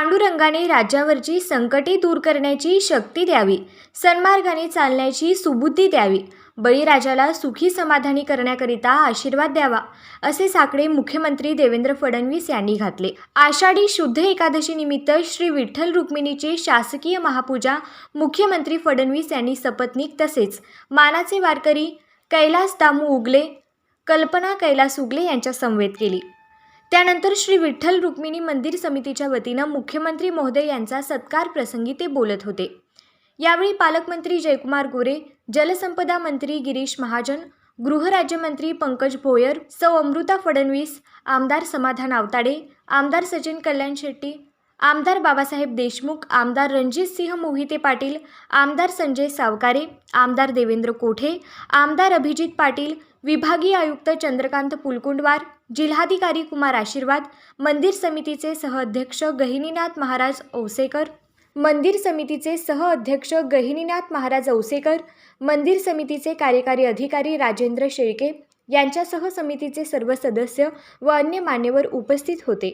पांडुरंगाने राज्यावरची संकटे दूर करण्याची शक्ती द्यावी सन्मार्गाने चालण्याची सुबुद्धी द्यावी बळीराजाला सुखी समाधानी करण्याकरिता आशीर्वाद द्यावा असे साकडे मुख्यमंत्री देवेंद्र फडणवीस यांनी घातले. आषाढी शुद्ध एकादशी निमित्त श्री विठ्ठल रुक्मिणीची शासकीय महापूजा मुख्यमंत्री फडणवीस यांनी सपत्नीक तसेच मानाचे वारकरी कैलास दामू उगले कल्पना कैलास उगले यांच्या समवेत केली. त्यानंतर श्री विठ्ठल रुक्मिणी मंदिर समितीच्या वतीनं मुख्यमंत्री महोदय यांचा सत्कार प्रसंगी ते बोलत होते. यावेळी पालकमंत्री जयकुमार गोरे जलसंपदा मंत्री गिरीश महाजन गृहराज्यमंत्री पंकज भोयर सौ अमृता फडणवीस आमदार समाधान आवताडे आमदार सचिन कल्याण शेट्टी आमदार बाबासाहेब देशमुख आमदार रणजित सिंह मोहिते पाटील आमदार संजय सावकारे आमदार देवेंद्र कोठे आमदार अभिजित पाटील विभागीय आयुक्त चंद्रकांत पुलकुंडवार जिल्हाधिकारी कुमार आशीर्वाद मंदिर समितीचे सहअध्यक्ष गहिनीनाथ महाराज औसेकर मंदिर समितीचे सहअध्यक्ष गहिनीनाथ महाराज औसेकर मंदिर समितीचे कार्यकारी अधिकारी राजेंद्र शेळके यांच्यासह समितीचे सर्व सदस्य व अन्य मान्यवर उपस्थित होते.